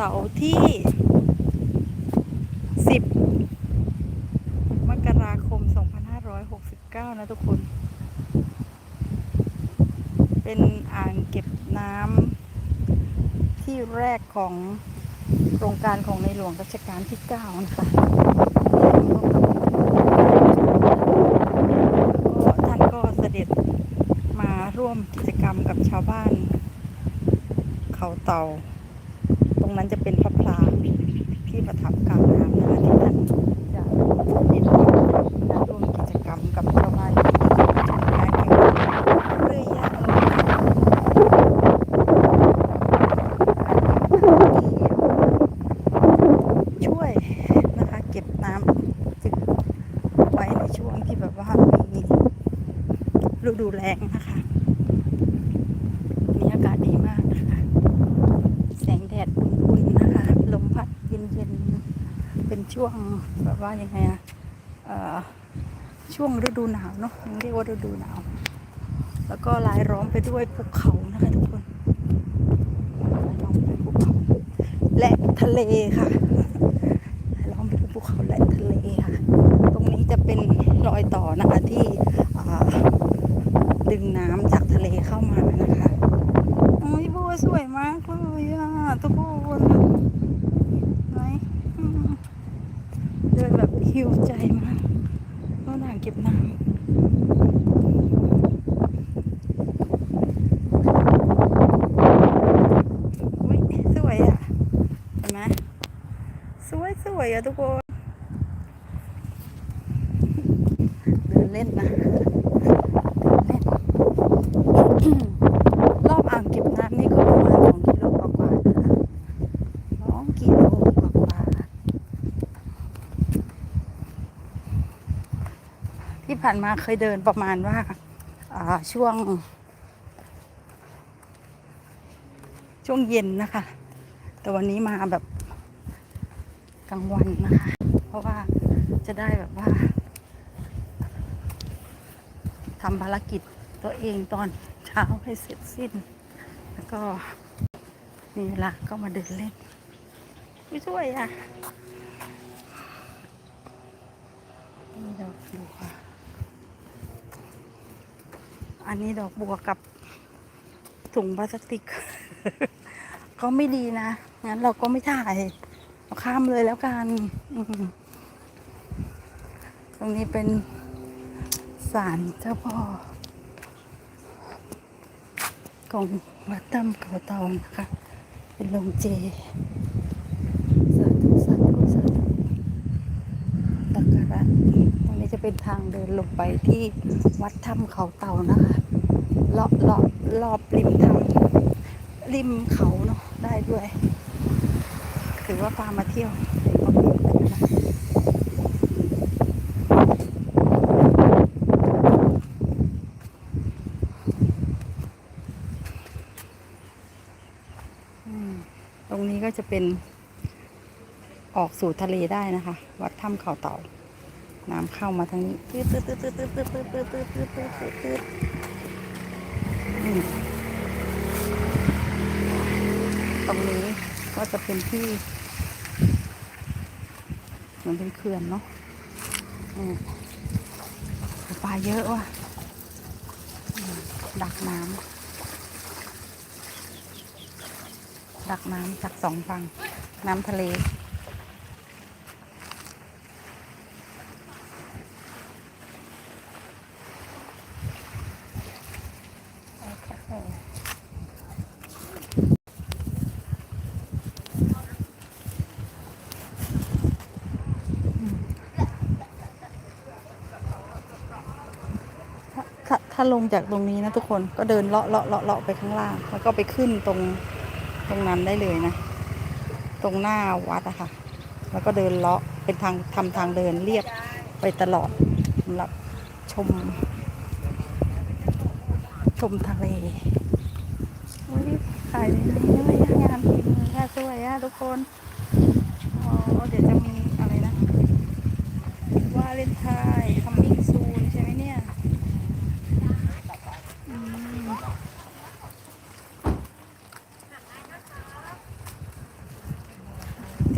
เสาร์ที่ 10 มกราคม 2569 นะทุกคน เป็นอ่างเก็บน้ำที่แรกของโครงการของในหลวงรัชกาลที่ 9 นะคะท่านก็เสด็จมาร่วมกิจกรรมกับชาวบ้านเขาเต่า รงนั้นจะเป็นพระพลาที่ประทับกลางน้ำนะคะที่ท่านจะเห็นว่ามาร่วมกิจกรรมกับชาวบ้านทำงานเกี่ยวกับเรื่อยยางที่ช่วยนะคะเก็บน้ำจืดไว้ในช่วงที่แบบว่ามีฤดูแล้งนะคะ มีอากาศดีมากนะคะ แสงแดดอุ่นๆนะคะ ลมพัดเย็นๆ เป็นช่วงแบบ ว่ายังไงอะช่วงฤดูหนาวเนาะยังเรียกว่าฤดูหนาว แล้วก็ลายล้อมไปด้วยภูเขานะคะทุกคนลายล้อมไปด้วยภูเขาและทะเลค่ะลายล้อมไปด้วยภูเขาและทะเลค่ะ ตรงนี้จะเป็นรอยต่อนะคะที่ดึงน้ำจากทะเลเข้ามานะคะโอ้ยบัวสวยมากเลยอะทุกคน หิวใจมากต้องหนังเก็บน้ำสวยอะทุกคน ผ่านมาเคยเดินประมาณว่าช่วง ช่วงเย็นนะคะ แต่วันนี้มาแบบกลางวันนะคะ เพราะว่าจะได้แบบว่าทำภารกิจตัวเองตอนเช้าให้เสร็จสิ้น แล้วก็มีเวลาก็มาเดินเล่นไม่ช่วยอะนี่ดอกบัว อันนี้ดอกบัวกับถุงพลาสติก ก็ไม่ดีนะ งั้นเราก็ไม่ถ่ายเราข้ามเลยแล้วกันตรงนี้เป็นศาลเจ้าพ่อของวัดถ้ำเขาเตานะคะ เป็นโรงเจสาธุสาธุสาธุตัการะตรงนี้จะ เป็นทางเดินลงไปที่วัดถ้ำเขาเต่านะคะเลาะเลาะรอบริมถ้ำริมเขาเนาะได้ด้วยถือว่าพามาเที่ยวเด็กมาเที่ยวกันนะตรงนี้ก็จะเป็นออกสู่ทะเลได้นะคะ วัดถ้ำเขาเต่า น้ำเข้ามาทางนี้ตืดตืดตืดตืดตืดตืดตืดตืดตืดตืดตืดตืดอืมตรงนี้ก็จะเป็นที่เหมือนเป็นเขื่อนเนาะปลาเยอะว่ะ ดักน้ำดักน้ำจากสองฝั่งน้ำทะเล ถ้า ถ้าลงจากตรงนี้นะทุกคนก็เดินเลาะเลาะเลาะเลาะไปข้างล่าง แล้วก็ไปขึ้นตรงตรงนั้นได้เลยนะ ตรงหน้าวัดอะค่ะ แล้วก็เดินเลาะเป็นทางทำทางเดินเรียบไปตลอดสำหรับชม ชมทะเลอุ้ยขายในนี้ด้วยอะงานฝีมือค่สวยอะทุกคนอ๋อเดี๋ยวจะมีอะไรนะวาเลนไทน์ coming soon ใช่ไหมเนี่ย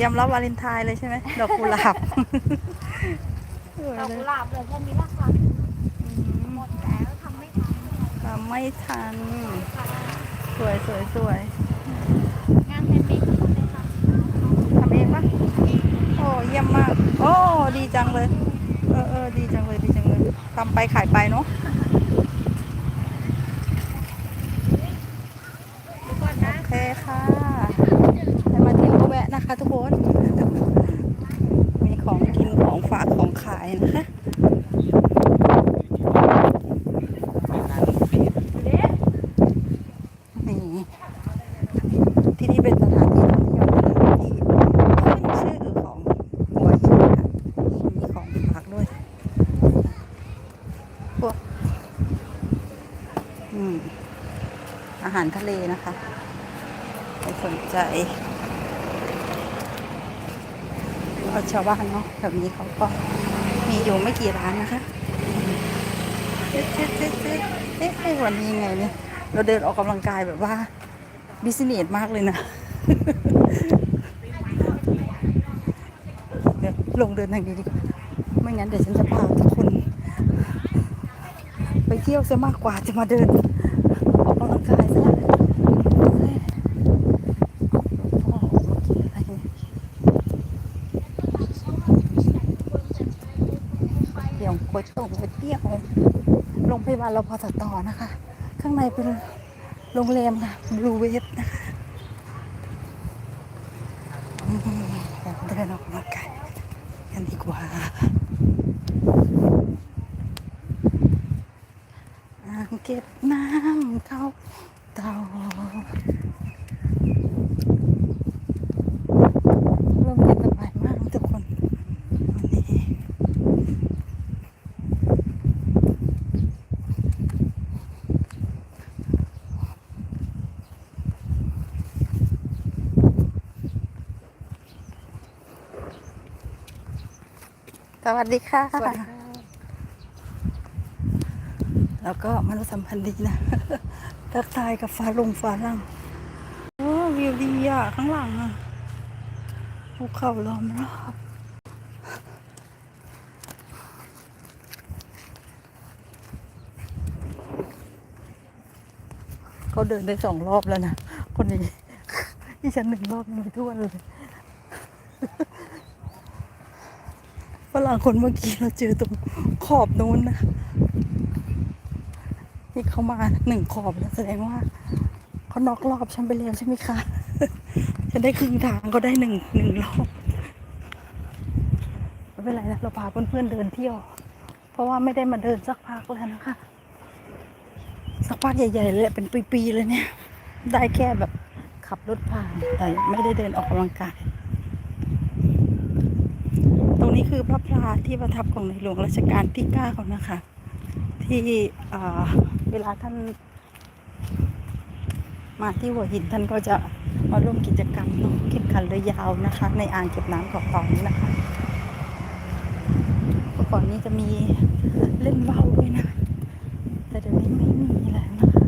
รียมรับวาเลนไทน์เลยใช่ไหมดอกกุหลาบสวยดอกเลยกุหลาบเหลยแค่นี้ละค่ะอืมหมดแล้วทำไม่ทันทำไม่ทันค่ะสวยสวยสวยงานแฮนด์เมดทั้งหมดเลยค่ะทำเองปะโอ้เยี่ยมมาก โอ้ดีจังเลย เออเออดีจังเลยดีจังเลยทำไปขายไปเนาะ ทุกคนนะ โอเคค่ะให้มาเที่ยวก็แวะนะคะทุกคน มีของกินของฝากของขายนะคะ นี่ที่นี่เป็นสถานที่ท่องเที่ยวนะคะที่ขึ้นชื่อของหัวหินนะคะมีของฝากด้วย พวกอืม อาหารทะเลนะคะใครสนใจก็ชาวบ้านเนาะแบบนี้เขาก็มีอยู่ไม่กี่ร้านนะคะเจ๊เจ๊เจ๊เจ๊เอ๊ะวันนี้ไงเนี่ยเราเดินออกกำลังกายแบบว่าบิสเนสมากเลยนะเดี๋ยวลงเดินทางนี้ดีกว่าไม่งั้นเดี๋ยวฉันจะพาทุกคน ไปเที่ยวซะมากกว่าจะมาเดิน ออกกำลังกายซะแล้วเฮ้ยพ่อเมื่อกี้อะไรเนี่ย เดี๋ยวก๋วยต้มก๋วเตี๋ยวโรงพยาบาลเราพอสตอนะคะ ข้างในเป็นโรงแรมค่ะบลูเวฟนะคะเดินออกกำลังกายกันดีกว่าเก็บน้ำเข้าเตาร่มเย็นสบายมากทุกคนวันนี้ สวัสดีค่ะ แล้วก็มนุษยสัมพันธ์ดีนะทักทายกับฟ้าลงฟ้าล่างโอ้วิวดีอะ ข้างหลังอะภูเขาล้อมรอบเขาเดินได้สองรอบแล้วนะ คนนี้ที่ฉันหนึ่งรอบยังไม่ทั่วเลย ฝรั่งคนเมื่อกี้เราเจอตรงขอบนู้นนะนี่เขามาหนึ่งขอบแล้วแสดงว่าเขานอกรอบฉันไปแล้วใช่ไหมคะฉันได้ครึ่งทางก็ได้หนึ่งหนึ่งรอบไม่เป็นไรนะเราพาเพื่อนๆเดินเที่ยว เพราะว่าไม่ได้มาเดินสักพักแล้วนะคะ สักพักใหญ่ๆเลยเป็นปีๆเลยเนี่ย ได้แค่แบบขับรถผ่านแต่ไม่ได้เดินออกกำลังกาย นี้คือพระพลาที่ประทับของในหลวงรัชกาลที่เก้านะคะ ที่เอ่อเวลาท่านมาที่หัวหินท่านก็จะมาร่วมกิจกรรมเนาะแข่งขันเรือยาวนะคะ ในอ่างเก็บน้ำของตอนนี้นะคะก่อนนี้จะมีเล่นว่าวด้วยนะเดี๋ยวนี้ไม่มีแล้วนะคะ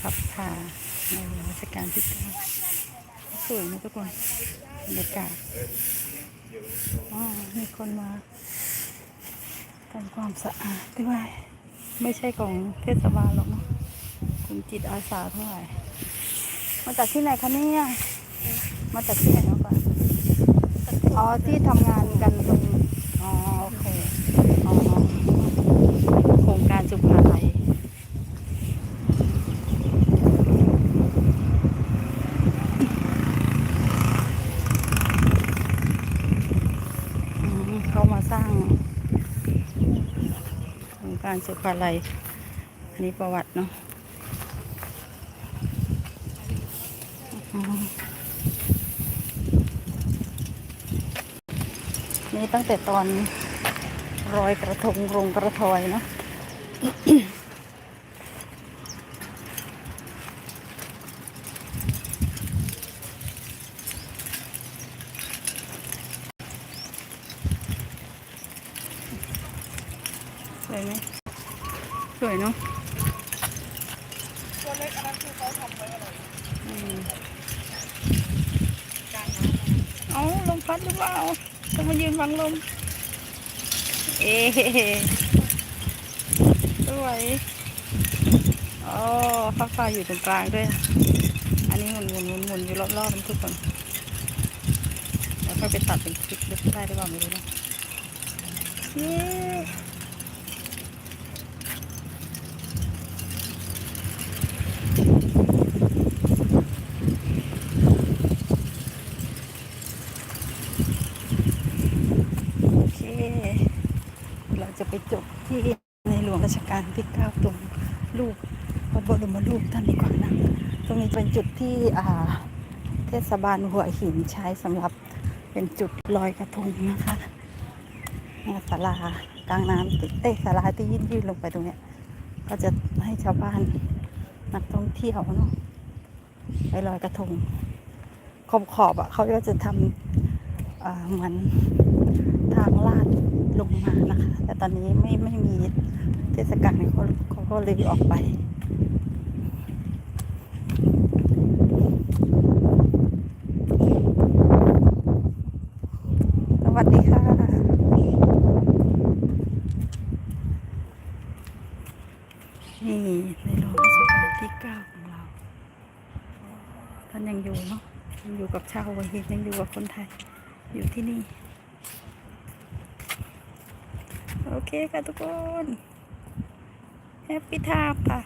พับผ้าในหลวงรัชกาลที่เก้าสวยนะทุก คนบรรยากาศอ๋อมีคนมาทำความสะอาดด้วย ไม่ใช่ของเทศบาลหรอกเนาะกลุ่มจิตอาสาเท่าไหร่ มาจากที่ไหนคะเนี่ยมาจากที่ไหนเนาะก่อนอ๋อที่ทำงานกันตรง อ๋อโอเค อ๋อโครงการสุภา สร้างโครงการสุขาลัยอันนี้ประวัติเนาะนี่ตั้งแต่ตอนรอยกระทงรงกระทอยเนาะ ยเนาะตัวเล็กอันนั้นคือเขาทำไว้อะไรอืมกลางน้เอาลมพัดหรือเปล่าต้องมายืนฟังลม เอ๊ะสวยอ๋อฟ้าฟ้าอยู่ตรงกลางด้วย อันนี้หมุนหมุนหมุนหมุนอยู่รอบๆมันทุกคนแล้วค่อยไปตัดเป็นคลิปได้หรือเปล่าไม่รู้นะเย้โอเค เราจะไปจบที่ในหลวงรัช กาลที่ก้าวตรงรูปพระบรมรูปท่านดีกว่านะตรงนี้เป็นจุดที่อ่าเทศบาลหัวหินใช้สำหรับเป็นจุดลอยกระทงนะคะนี่ศาลากลางน้ำติดเต้ศาลาที่ยื่นยื่นลงไปตรงเนี้ย ก็จะให้ชาวบ้านนักท่องเที่ยวเนาะไปลอยกระทง ขอบขอบๆอะเขาก็จะทำเหมือนทางลาดลงมานะคะ แต่ตอนนี้ไม่ไม่มี เทศกาลเขาเขาก็เลยออกไปสวัสดีค่ะนี่ในหลวงรัชกาลที่เก้าของเราท่านยังอยู่เนาะยังอยู่กับชาวหัวหินยังอยู่กับคนไทย อยู่ที่นี่ โอเคค่ะทุกคน แฮปปี้ทามค่ะ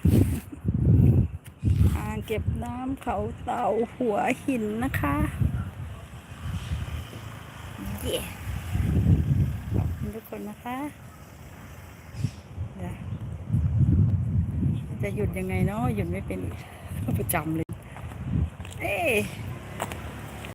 อ่างเก็บน้ำเขาเต่าหัวหินนะคะเย้ขอบคุณทุกคนนะคะ จะหยุดยังไงเนาะหยุดไม่เป็นประจำเลย เอ้